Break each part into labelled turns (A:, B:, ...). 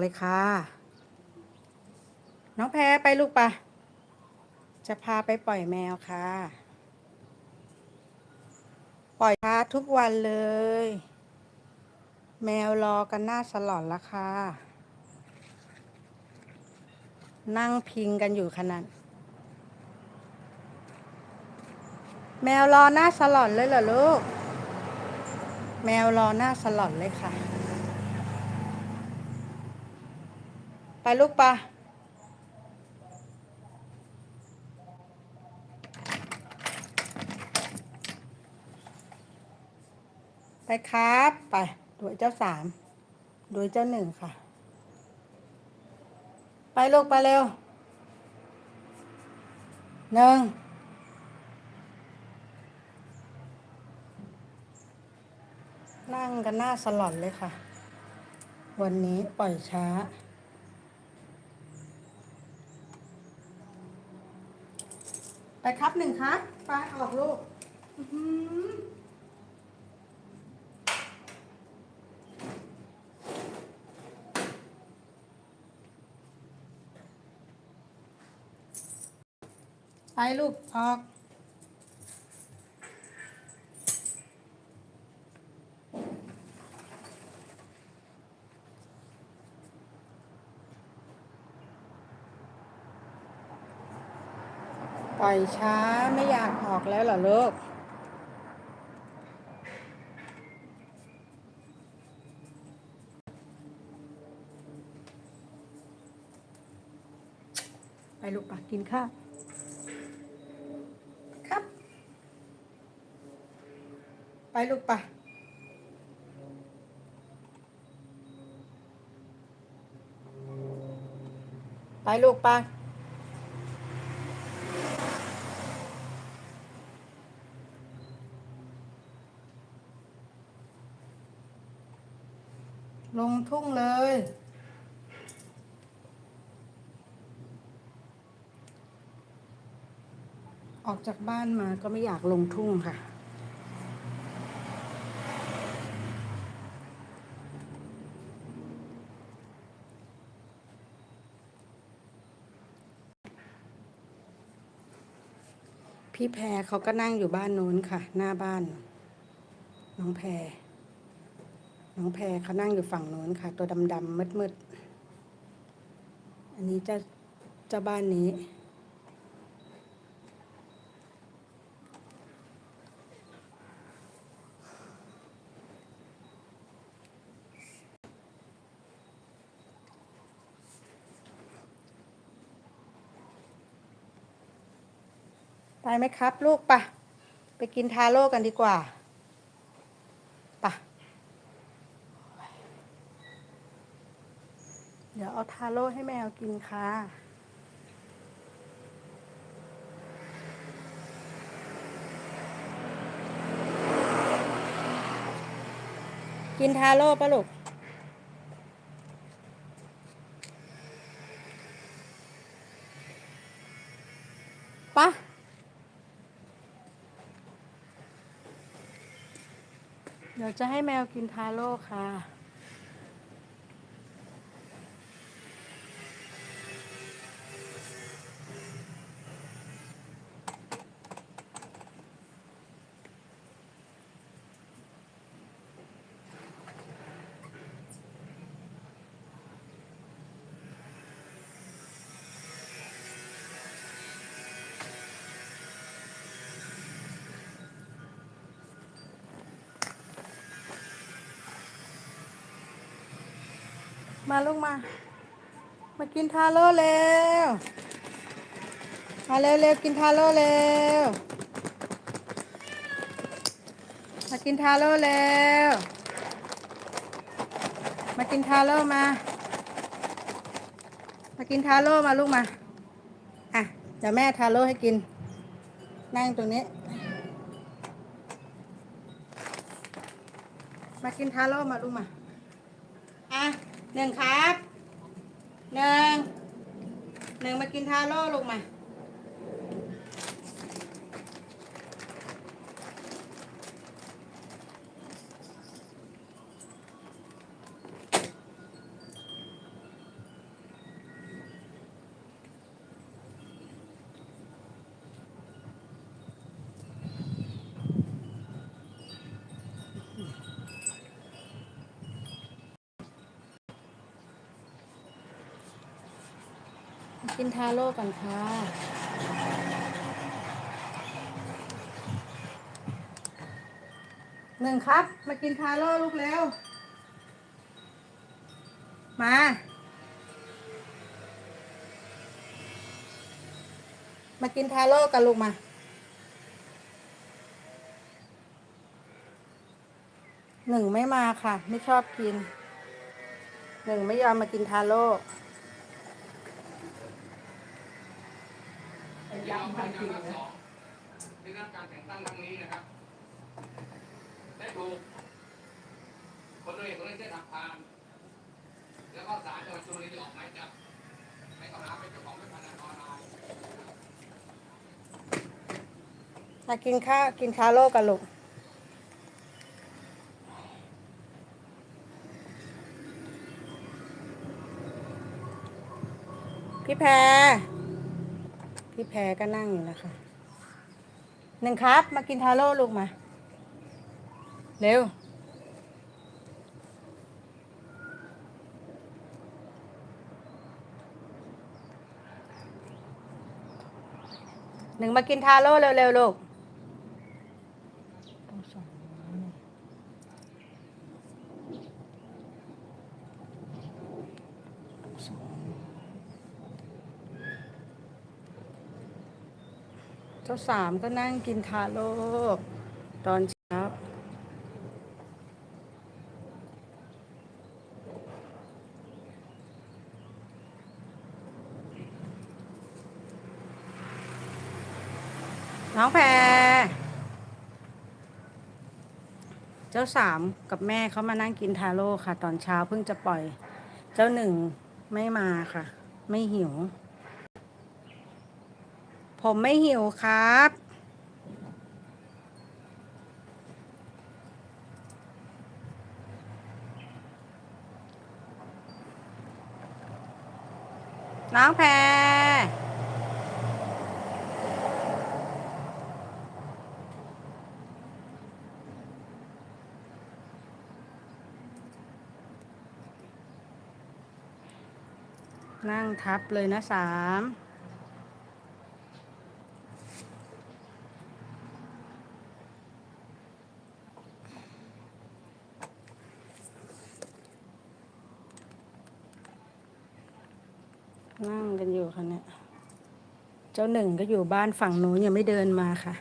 A: เลยค่ะ น้องแพรไปลูกปะจะพาไปปล่อยแมวค่ะ ปล่อยค่ะทุกวันเลย แมวรอกันหน้าสลอนละค่ะ นั่งพิงกันอยู่ขนาดแมวรอหน้าสลอนเลยเหรอลูก แมวรอหน้าสลอนเลยค่ะ ไปลูกปะไปครับ ไปดูเจ้าสามดูเจ้าหนึ่งค่ะ ไปลูกไปเร็วหนึ่งนั่งกันหน้าสลอนเลยค่ะ วันนี้ปล่อยช้า ไปครับหนึ่งครับไปออกลูกไปลูกออก ปล่อยช้าไม่อยากออกแล้วเหรอลูกไปลูกปากกินข้าวครับ ไปลูกปะไปลูกปะ ลงทุ่งเลย ออกจากบ้านมาก็ไม่อยากลงทุ่งค่ะ พี่แพรเขาก็นั่งอยู่บ้านโน้นค่ะ หน้าบ้าน น้องแพร น้องแพรเขานั่งอยู่ฝั่งโน้นค่ะ ตัวดำๆมืดๆ อันนี้เจ้าเจ้าบ้านนี้ ไปไหมครับ ลูกปะไปกินทาโร่กันดีกว่าปะ เดี๋ยวเอาทาโร่ให้แมวกินค่ะ กินทาโร่ปะลูกปะเดี๋ยวจะให้แมวกินทาโร่ค่ะ มาลูกมา มากินทาโร่เร็ว มาเร็วเร็วกินทาโร่เร็ว มากินทาโร่เร็ว มากินทาโร่มา มากินทาโร่มาลูกมา อะเดี๋ยวแม่ทาโร่ให้กิน นั่งตรงนี้ มากินทาโร่มาลูกมา หนึ่งครับหนึ่งหนึ่งมากินทาโร่ลูกมา กินทาโร่ก่อนค่ะ หนึ่งครับ มากินทาโร่ลูกเร็ว มา มากินทาโร่กันลูกมาหนึ่งไม่มาค่ะ ไม่ชอบกิน หนึ่งไม่ยอมมากินทาโร่
B: ยาวพันกินะได้รับการแต่งตั้งครั้งนี้นะครับ ได้ถูกคนเอกคนนี้ได้ทำพาน แล้วก็ศาลจังหวัดชลบุรีออกหมายจับในข้อหาเป็นเจ้าของเว็บพนันออนไลน์
A: มากินข้าวกินทาโร่กันลูกพี่แพร พี่แพรก็นั่งอยู่นะคะหนึ่งครับ มากินทาโร่ลูกมา เร็ว หนึ่งมากินทาโร่เร็วๆลูก จ้าสามก็นั่งกินทาโร่ตอนเช้าน้องแพรเจ้าสามกับแม่เขามานั่งกินทาโร่ค่ะ ตอนเช้าเพิ่งจะปล่อย เจ้าหนึ่งไม่มาค่ะ ไม่หิว ผมไม่หิวครับ น้องแพรนั่งทับเลยนะสาม นั่งกันอยู่ค่ะเนี่ย เจ้าหนึ่งก็อยู่บ้านฝั่งนู้นยังไม่เดินมาค่ะ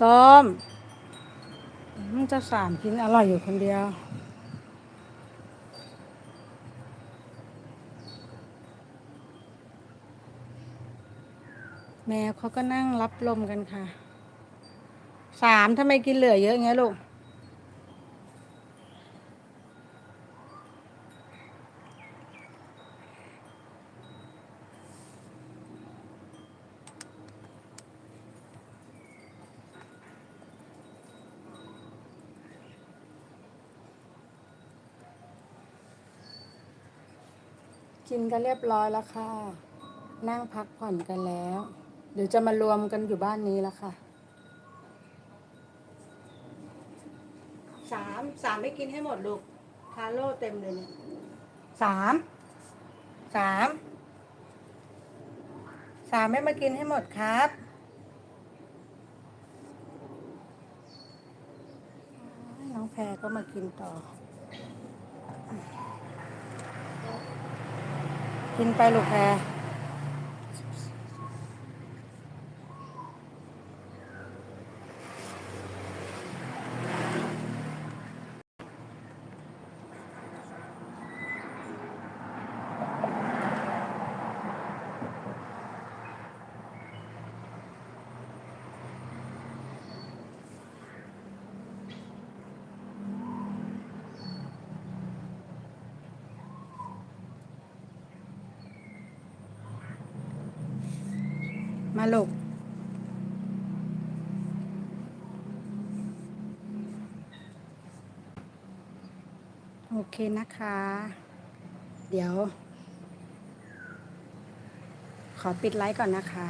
A: ซ้อมมึงจะสามกินอร่อยอยู่คนเดียว แมวเขาก็นั่งรับลมกันค่ะ สามทำไมกินเหลือเยอะเงี้ยลูก กินกันเรียบร้อยแล้วค่ะ นั่งพักผ่อนกันแล้ว เดี๋ยวจะมารวมกันอยู่บ้านนี้แล้วค่ะสามสามไม่กินให้หมดลูกทาโร่เต็มเลยเนี่ยสามสามสามไม่มากินให้หมดครับ น้องแพรก็มากินต่อ กินไปลูกแพร มาลูกโอเคนะคะ เดี๋ยว ขอปิดไลฟ์ก่อนนะคะ